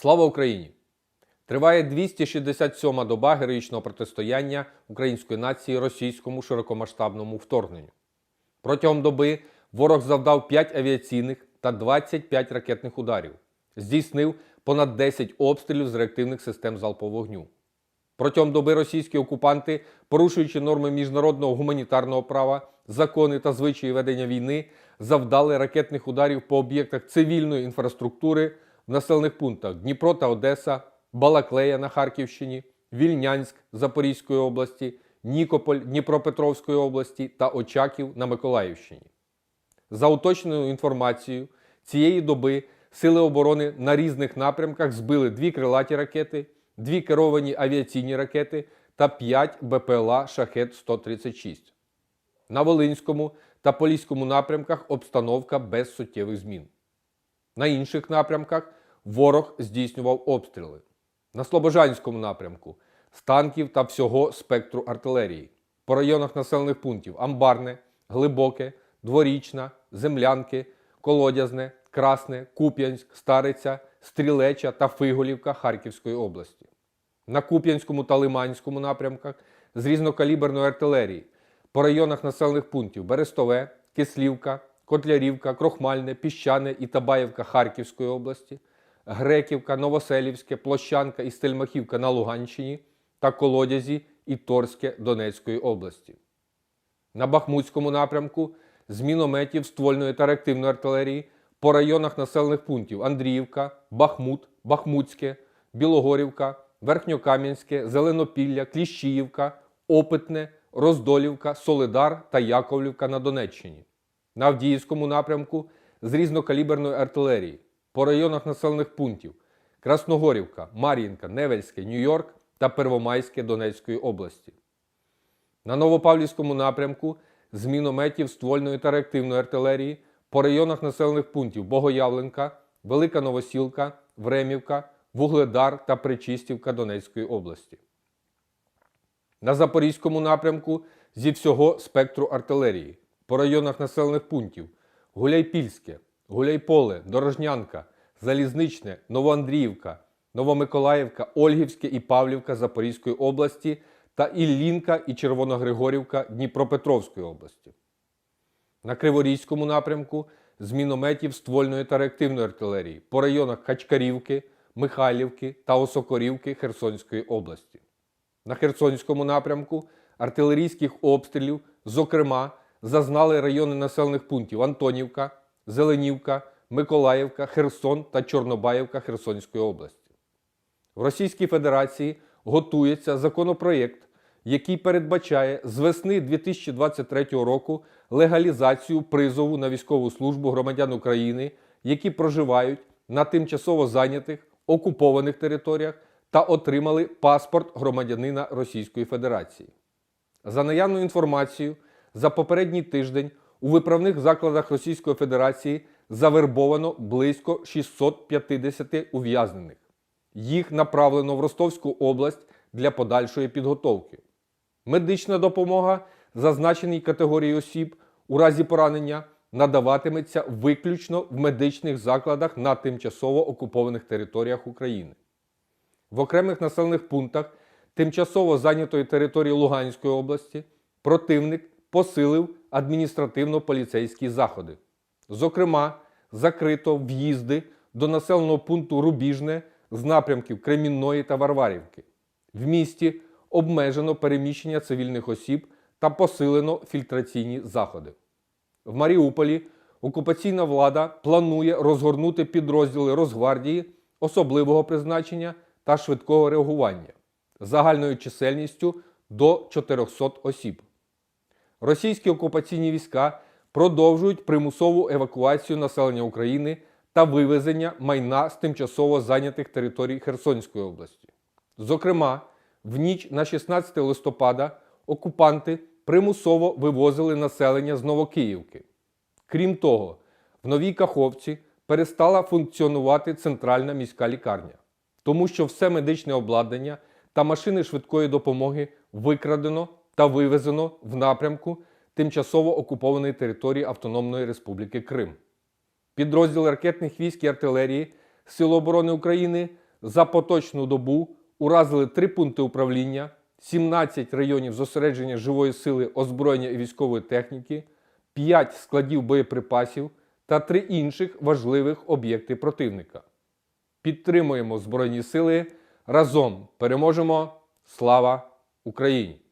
Слава Україні! Триває 267-ма доба героїчного протистояння української нації російському широкомасштабному вторгненню. Протягом доби ворог завдав 5 авіаційних та 25 ракетних ударів, здійснив понад 10 обстрілів з реактивних систем залпового вогню. Протягом доби російські окупанти, порушуючи норми міжнародного гуманітарного права, закони та звичаї ведення війни, завдали ракетних ударів по об'єктах цивільної інфраструктури в населених пунктах Дніпро та Одеса, Балаклея на Харківщині, Вільнянськ Запорізької області, Нікополь Дніпропетровської області та Очаків на Миколаївщині. За уточненою інформацією, цієї доби Сили оборони на різних напрямках збили дві крилаті ракети, дві керовані авіаційні ракети та 5 БПЛА Шахет-136. На Волинському та Поліському напрямках обстановка без суттєвих змін. На інших напрямках ворог здійснював обстріли. На Слобожанському напрямку з танків та всього спектру артилерії. По районах населених пунктів Амбарне, Глибоке, Дворічна, Землянки, Колодязне, Красне, Куп'янськ, Стариця, Стрілеча та Фиголівка Харківської області. На Куп'янському та Лиманському напрямках з різнокаліберної артилерії по районах населених пунктів Берестове, Кислівка, Котлярівка, Крохмальне, Піщане і Табаєвка Харківської області, Греківка, Новоселівське, Площанка і Стельмахівка на Луганщині та Колодязі і Торське Донецької області. На Бахмутському напрямку з мінометів ствольної та реактивної артилерії по районах населених пунктів Андріївка, Бахмут, Бахмутське, Білогорівка, Верхньокам'янське, Зеленопілля, Кліщіївка, Опитне, Роздолівка, Солидар та Яковлівка на Донеччині. На Авдіївському напрямку з різнокаліберної артилерії по районах населених пунктів Красногорівка, Мар'їнка, Невельське, Нью-Йорк та Первомайське Донецької області. На Новопавлівському напрямку з мінометів ствольної та реактивної артилерії по районах населених пунктів Богоявленка, Велика Новосілка, Времівка, Вугледар та Причистівка Донецької області. На Запорізькому напрямку зі всього спектру артилерії по районах населених пунктів Гуляйпільське, Гуляйполе, Дорожнянка, Залізничне, Новоандріївка, Новомиколаївка, Ольгівське і Павлівка Запорізької області та Іллінка і Червоногригорівка Дніпропетровської області. На Криворізькому напрямку з мінометів ствольної та реактивної артилерії по районах Качкарівки, Михайлівки та Осокорівки Херсонської області. На Херсонському напрямку артилерійських обстрілів, зокрема, зазнали райони населених пунктів Антонівка, Зеленівка, Миколаївка, Херсон та Чорнобаївка Херсонської області. В Російській Федерації готується законопроєкт, який передбачає з весни 2023 року легалізацію призову на військову службу громадян України, які проживають на тимчасово зайнятих окупованих територіях та отримали паспорт громадянина Російської Федерації. За наявною інформацією, за попередній тиждень у виправних закладах Російської Федерації завербовано близько 650 ув'язнених. Їх направлено в Ростовську область для подальшої підготовки. Медична допомога зазначеній категорії осіб у разі поранення надаватиметься виключно в медичних закладах на тимчасово окупованих територіях України. В окремих населених пунктах тимчасово зайнятої території Луганської області противник посилив адміністративно-поліцейські заходи. Зокрема, закрито в'їзди до населеного пункту Рубіжне з напрямків Кремінної та Варварівки. В місті обмежено переміщення цивільних осіб та посилено фільтраційні заходи. В Маріуполі окупаційна влада планує розгорнути підрозділи Росгвардії особливого призначення та швидкого реагування загальною чисельністю до 400 осіб. Російські окупаційні війська продовжують примусову евакуацію населення України та вивезення майна з тимчасово зайнятих територій Херсонської області. Зокрема, в ніч на 16 листопада окупанти примусово вивозили населення з Новокиївки. Крім того, в Новій Каховці перестала функціонувати центральна міська лікарня, тому що все медичне обладнання та машини швидкої допомоги викрадено та вивезено в напрямку тимчасово окупованої території Автономної Республіки Крим. Підрозділи ракетних військ і артилерії Сил оборони України за поточну добу уразили 3 пункти управління, 17 районів зосередження живої сили, озброєння і військової техніки, 5 складів боєприпасів та 3 інших важливих об'єкти противника. Підтримуємо Збройні Сили. Разом переможемо! Слава Україні!